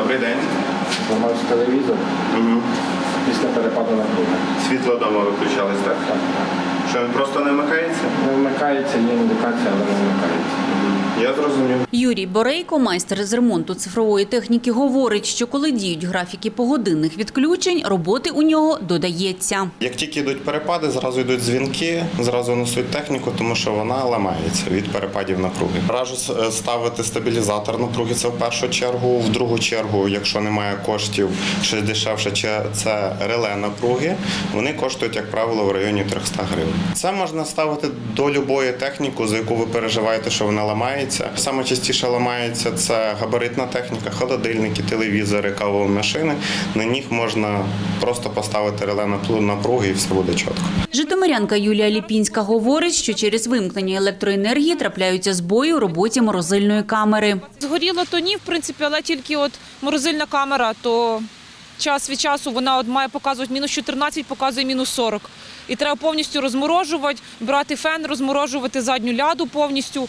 Добрий день. Зламався телевізор Угу. після перепаду на напруги. Світло вдома виключалось, так? Так, так. Що він просто не вмикається? Не вмикається, є індикація, але не вмикається. Я зрозумів. Юрій Борейко, майстер з ремонту цифрової техніки, говорить, що коли діють графіки погодинних відключень, роботи у нього додається. Як тільки йдуть перепади, зразу йдуть дзвінки, зразу несуть техніку, тому що вона ламається від перепадів напруги. Раджу е, ставити стабілізатор напруги. Це в першу чергу. В другу чергу, якщо немає коштів, щось дешевше, це реле напруги. Вони коштують, як правило, в районі 300 гривень. Це можна ставити до будь-якої техніки, за яку ви переживаєте, що вона ламається. Саме частіше ламається це габаритна техніка, холодильники, телевізори, кавові машини. На них можна просто поставити реле напру- напруги і все буде чітко. Житомирянка Юлія Ліпінська говорить, що через вимкнення електроенергії трапляються збої у роботі морозильної камери. Згоріло то ні, в принципі, але тільки от морозильна камера, то час від часу вона от має показувати мінус 14, показує мінус 40. І треба повністю розморожувати, брати фен, розморожувати задню ляду повністю.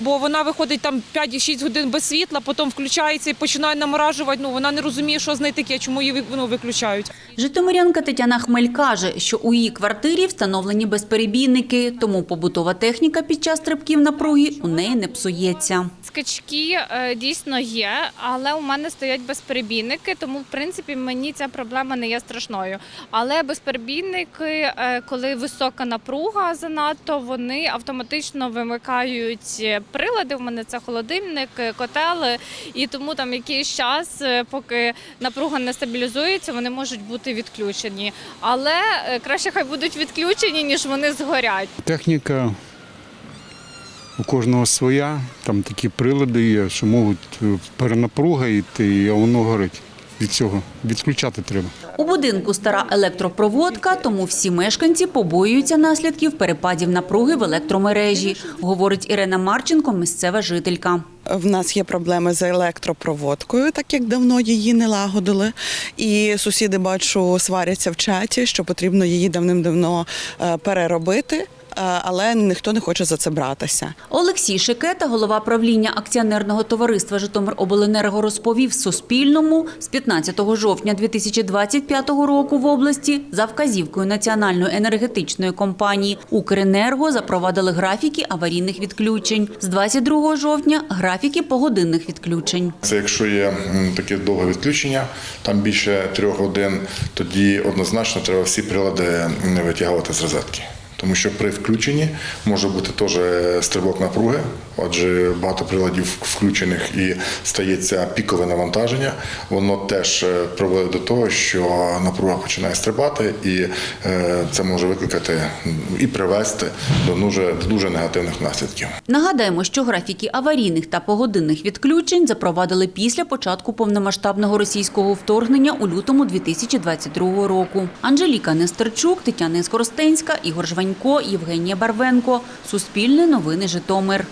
Бо вона виходить там 5-6 годин без світла, потім включається і починає наморажувати. Ну вона не розуміє, що з нею таке, чому її ну, виключають. Житомирянка Тетяна Хмель каже, що у її квартирі встановлені безперебійники, тому побутова техніка під час стрибків напруги у неї не псується. Скачки е, дійсно є, але у мене стоять безперебійники, тому в принципі мені ця проблема не є страшною. Але безперебійники, е, коли висока напруга занадто, вони автоматично вимикають прилади. У мене це холодильник, е, котел, і тому там якийсь час, е, поки напруга не стабілізується, вони можуть бути відключені. Але е, краще хай будуть відключені, ніж вони згорять. Техніка у кожного своя, там такі прилади є, що можуть е, перенапруга йти, і воно горить. Від цього відключати треба. У будинку стара електропроводка, тому всі мешканці побоюються наслідків перепадів напруги в електромережі, говорить Ірина Марченко, місцева жителька. В нас є проблеми з електропроводкою, так як давно її не лагодили. І сусіди бачу сваряться в чаті, що потрібно її давним-давно е, переробити, але ніхто не хоче за це братися. Олексій Шикета, голова правління акціонерного товариства Житомиробленерго, розповів Суспільному з 15 жовтня 2025 року в області за вказівкою Національної енергетичної компанії «Укренерго» запровадили графіки аварійних відключень. З 22 жовтня – графіки погодинних відключень. Це якщо є таке довге відключення, там більше трьох годин, тоді однозначно треба всі прилади не витягувати з розетки. Тому що при включенні може бути теж стрибок напруги, отже, багато приладів включених і стається пікове навантаження. Воно теж е, приводить до того, що напруга починає стрибати, і е, це може викликати і привести до дуже, дуже негативних наслідків. Нагадаємо, що графіки аварійних та погодинних відключень запровадили після початку повномасштабного російського вторгнення у лютому 2022 року. Анжеліка Нестерчук, Тетяна Скоростенська, Ігор Жванько, Євгенія Барвенко. Суспільне новини Житомир.